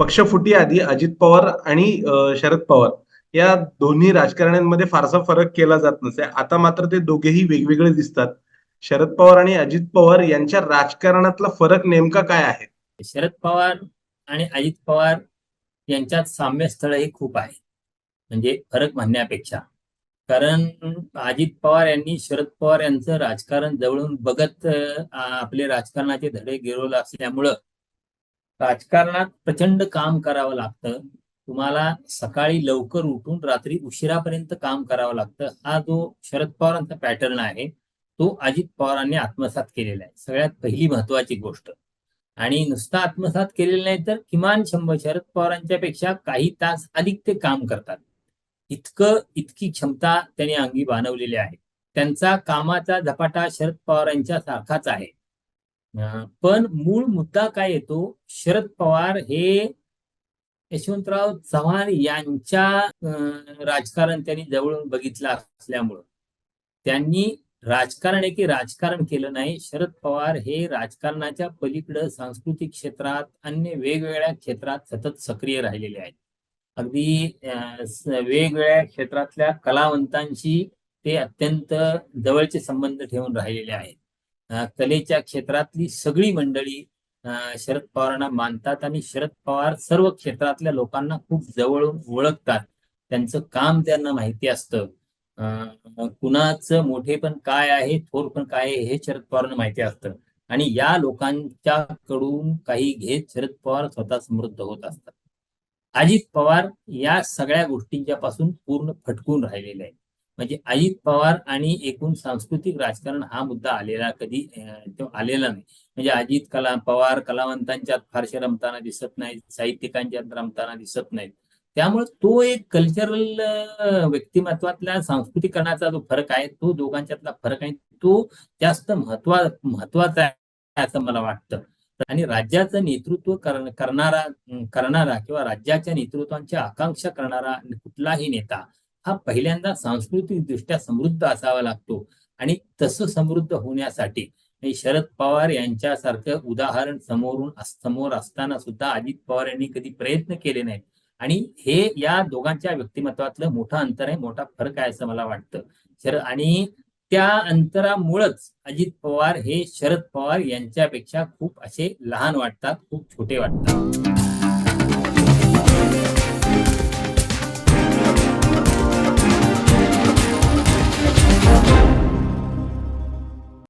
पक्षफुटी आधी अजित पवार आणि शरद पवार या दोन्ही राजकारण्यांमध्ये फारसा फरक केला जात नसे. आता मात्र ते दोघेही वेगवेगळे दिसतात. शरद पवार आणि अजित पवार यांच्या राजकारणातला फरक नेमका काय आहे? शरद पवार आणि अजित पवार यांच्यात साम्यस्थळही खूप आहे. म्हणजे फरक म्हणण्यापेक्षा. कारण अजित पवार यांनी शरद पवार यांचं राजकारण जवळून बघत आपले राजकारणाचे धडे गिरवलं असल्यामुळं राजकारणात प्रचंड काम करावं लागतं. तुम्हाला सकाळी लवकर उठून रात्री उशिरापर्यंत काम करावं लागतं. हा जो शरद पवारांचा पॅटर्न आहे तो अजित पवारांनी आत्मसात केलेला आहे. सगळ्यात पहिली महत्वाची गोष्ट. आणि नुसता आत्मसात केलेलं नाही तर किमान शंभर शरद पवारांच्या पेक्षा काही तास अधिक ते काम करतात. इतकं इतकी क्षमता त्यांनी अंगी बांधवलेली आहे. त्यांचा कामाचा झपाटा शरद पवारांच्या सारखाच आहे. पण मूळ मुद्दा काय येतो? शरद पवार हे यशवंतराव चव्हाण यांच्या राजकारण त्यांनी जवळून बघितलं असल्यामुळं. त्यांनी राजकारण एक राजकारण केलं नाही. शरद पवार हे राजकारणाच्या पलीकडं सांस्कृतिक क्षेत्रात अन्य वेगवेगळ्या क्षेत्रात सतत सक्रिय राहिलेले आहेत. अगदी वेगवेगळ्या क्षेत्रातल्या कलावंतांशी ते अत्यंत जवळचे संबंध ठेवून राहिलेले आहेत. कलेच्या क्षेत्रातली सगळी मंडळी शरद पवारांना मानतात आणि शरद पवार सर्व क्षेत्रातल्या लोकांना खूप जवळून ओळखतात. त्यांचं काम त्यांना माहिती असतं. अं, कुणाचं मोठेपण काय आहे थोर पण काय आहे हे शरद पवारांना माहिती असतं. आणि या लोकांच्याकडून काही घेत शरद पवार स्वतः समृद्ध होत असतात. अजित पवार या सगळ्या गोष्टींच्या पासून पूर्ण फटकून राहिलेले आहेत. म्हणजे अजित पवार आणि एकूण सांस्कृतिक राजकारण हा मुद्दा आलेला कधी तो आलेला नाही. म्हणजे अजित कला पवार कलावंतांच्यात फारसे रमताना दिसत नाहीत साहित्यिकांच्यात रमताना दिसत नाहीत. त्यामुळे तो एक कल्चरल व्यक्तिमत्वातल्या सांस्कृतिकरणाचा जो फरक आहे तो दोघांच्यातला फरक आहे तो जास्त महत्वा महत्त्वाचा आहे असं मला वाटतं. आणि राज्याचं नेतृत्व करणारा करणारा किंवा राज्याच्या नेतृत्वांची आकांक्षा करणारा कुठलाही नेता हा पहिल्यांदा सांस्कृतिक दृष्ट्या समृद्ध असावा लागतो. आणि तसं समृद्ध होण्यासाठी शरद पवार यांच्यासारखं उदाहरण समोरून समोर असताना सुद्धा अजित पवार यांनी कधी प्रयत्न केले नाहीत. आणि हे या दोघांच्या व्यक्तिमत्वातलं मोठं अंतर आहे मोठा फरक आहे असं मला वाटतं. शरद आणि त्या अंतरामुळंच अजित पवार हे शरद पवार यांच्यापेक्षा खूप असे लहान वाटतात खूप छोटे वाटतात.